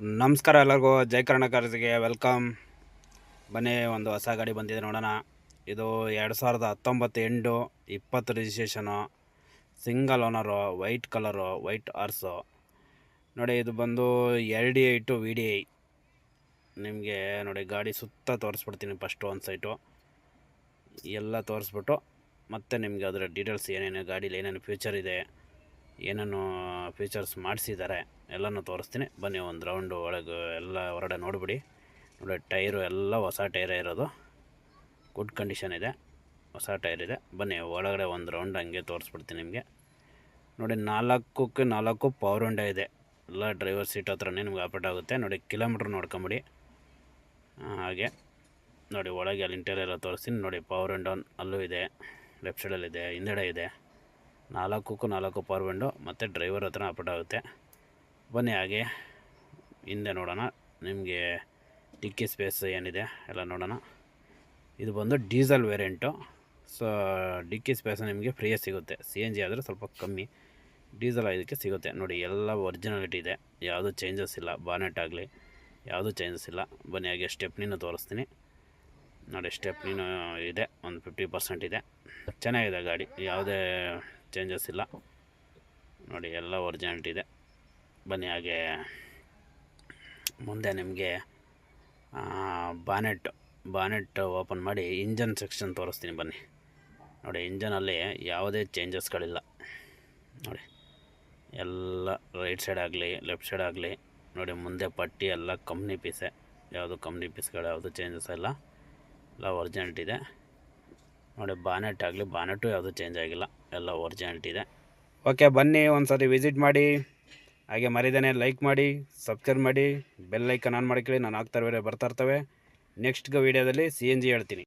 ನಮಸ್ಕಾರ ಎಲ್ಲರಿಗೂ. ಜೈ ಕರ್ನಾಟಕರಿಗೆ ವೆಲ್ಕಮ್. ಬನ್ನಿ ಒಂದು ಹೊಸ ಗಾಡಿ ಬಂದಿದೆ ನೋಡೋಣ. ಇದು ಎರಡು ಸಾವಿರದ ಹತ್ತೊಂಬತ್ತು ಎಂಟು ಇಪ್ಪತ್ತು registration single owner white colour white Urs ನೋಡಿ, ಇದು ಬಂದು L D I to V D I ನಿಮಗೆ ನೋಡಿ, ಗಾಡಿ ಸುತ್ತ ತೋರಿಸ್ಬಿಡ್ತೀನಿ ಫಸ್ಟು ಒಂದು ಸೈಟು ಎಲ್ಲ ತೋರಿಸ್ಬಿಟ್ಟು ಮತ್ತೆ ನಿಮಗೆ ಅದರ ಡೀಟೇಲ್ಸ್ ಏನೇನು, ಗಾಡೀಲಿ ಏನೇನು ಫ್ಯೂಚರ್ ಇದೆ. ಏನೇನು ಫೀಚರ್ಸ್ ಮಾಡಿಸಿದ್ದಾರೆ ಎಲ್ಲನೂ ತೋರಿಸ್ತೀನಿ. ಬನ್ನಿ ಒಂದು ರೌಂಡು ಒಳಗೆ ಎಲ್ಲ ಹೊರಗಡೆ ನೋಡಿಬಿಡಿ. ನೋಡಿ ಟೈರು ಎಲ್ಲ ಹೊಸ ಟೈರೇ ಇರೋದು. ಗುಡ್ ಕಂಡೀಷನ್ ಇದೆ. ಹೊಸ ಟೈರ್ ಇದೆ. ಬನ್ನಿ, ಒಳಗಡೆ ಒಂದು ರೌಂಡ್ ಹಂಗೆ ತೋರಿಸ್ಬಿಡ್ತೀನಿ ನಿಮಗೆ. ನೋಡಿ, ನಾಲ್ಕಕ್ಕೆ ನಾಲ್ಕು ಪವರ್ ಹೊಂಡ ಇದೆ. ಎಲ್ಲ ಡ್ರೈವರ್ ಸೀಟ್ ಹತ್ರನೇ ನಿಮ್ಗೆ ಆಪರೇಟ್ ಆಗುತ್ತೆ. ನೋಡಿ ಕಿಲೋಮೀಟ್ರ್ ನೋಡ್ಕೊಂಬಿಡಿ. ಹಾಗೆ. ನೋಡಿ, ಒಳಗೆ ಅಲ್ಲಿ ಇಂಟೀರಿಯರ್ ತೋರಿಸ್ತೀನಿ. ನೋಡಿ ಪವರ್ ವಿಂಡೋ ಅಲ್ಲೂ ಇದೆ. ಲೆಫ್ಟ್ ಸೈಡಲ್ಲಿದೆ ಹಿಂದೆಡೆ ಇದೆ. ನಾಲ್ಕಕ್ಕೂ ನಾಲ್ಕು ಪವರ್ ವಿಂಡೋ ಮತ್ತು ಡ್ರೈವರ್ ಹತ್ರ ಅಪ್ಡೇಟ್ ಆಗುತ್ತೆ. ಬನ್ನಿ ಹಾಗೆ, ಹಿಂದೆ ನೋಡೋಣ. ನಿಮಗೆ ಡಿಕ್ಕಿ ಸ್ಪೇಸ್ ಏನಿದೆ ಎಲ್ಲ ನೋಡೋಣ. ಇದು ಬಂದು ಡೀಸೆಲ್ ವೇರಿಯಂಟು ಸೊ ಡಿಕ್ಕಿ ಸ್ಪೇಸ್ ನಿಮಗೆ ಫ್ರೀಯೇ ಸಿಗುತ್ತೆ. ಸಿ ಎನ್ ಜಿ ಆದರೆ ಸ್ವಲ್ಪ ಕಮ್ಮಿ. ಡೀಸೆಲ್ ಇದಕ್ಕೆ ಸಿಗುತ್ತೆ. ನೋಡಿ, ಎಲ್ಲ ಒರಿಜಿನಾಲಿಟಿ ಇದೆ. ಯಾವುದೂ ಚೇಂಜಸ್ ಇಲ್ಲ. ಬಾನೆಟ್ ಆಗಲಿ, ಯಾವುದೂ ಚೇಂಜಸ್ ಇಲ್ಲ. ಬನ್ನಿ ಹಾಗೆ ಸ್ಟೆಪ್ನಿನೂ ತೋರಿಸ್ತೀನಿ. ನೋಡಿ ಸ್ಟೆಪ್ನಿನೂ ಇದೆ. ಒಂದು ಫಿಫ್ಟಿ ಪರ್ಸೆಂಟ್ ಇದೆ. ಚೆನ್ನಾಗಿದೆ ಗಾಡಿ. ಯಾವುದೇ ಚೇಂಜಸ್ ಇಲ್ಲ. ನೋಡಿ, ಎಲ್ಲ ಒರಿಜಿನಾಲಿಟಿ ಇದೆ. ಬನ್ನಿ, ಹಾಗೆ ಮುಂದೆ ನಿಮಗೆ ಬಾನೆಟ್ ಬಾನೆಟ್ ಓಪನ್ ಮಾಡಿ ಇಂಜನ್ ಸೆಕ್ಷನ್ ತೋರಿಸ್ತೀನಿ ಬನ್ನಿ. ನೋಡಿ ಇಂಜನಲ್ಲಿ ಯಾವುದೇ ಚೇಂಜಸ್ಗಳಿಲ್ಲ ನೋಡಿ, ಎಲ್ಲ ರೈಟ್ ಸೈಡ್ ಆಗಲಿ ಲೆಫ್ಟ್ ಸೈಡ್ ಆಗಲಿ, ನೋಡಿ, ಮುಂದೆ ಪಟ್ಟಿ ಎಲ್ಲ ಕಂಪ್ನಿ ಪೀಸೆ ಯಾವುದು ಕಂಪ್ನಿ ಪೀಸ್ಗಳು ಯಾವುದು ಚೇಂಜಸ್ ಇಲ್ಲ ಎಲ್ಲ ಒರ್ಜೆಂಟ್ ಇದೆ. ನೋಡಿ ಬಾನೆಟ್ ಆಗಲಿ ಬಾನೆಟು ಯಾವುದು ಚೇಂಜ್ ಆಗಿಲ್ಲ. ಎಲ್ಲ ಒರಿಜಿನಾಲಿಟಿ ಇದೆ. ಓಕೆ ಬನ್ನಿ ಒಂದು ಸರಿ ವಿಸಿಟ್ ಮಾಡಿ. ಹಾಗೆ ಮರಿದೇನೆ ಲೈಕ್ ಮಾಡಿ ಸಬ್ಸ್ಕ್ರೈಬ್ ಮಾಡಿ ಬೆಲ್ ಲೈಕನ್ ಆನ್ ಮಾಡ್ಕೊಳ್ಳಿ. ನಾನು ಹಾಕ್ತಾ ಇರೋ ಬರ್ತಾ ಇರ್ತವೆ. ನೆಕ್ಸ್ಟ್ ವೀಡಿಯೋದಲ್ಲಿ ಸಿ ಎನ್ ಜಿ ಹೇಳ್ತೀನಿ.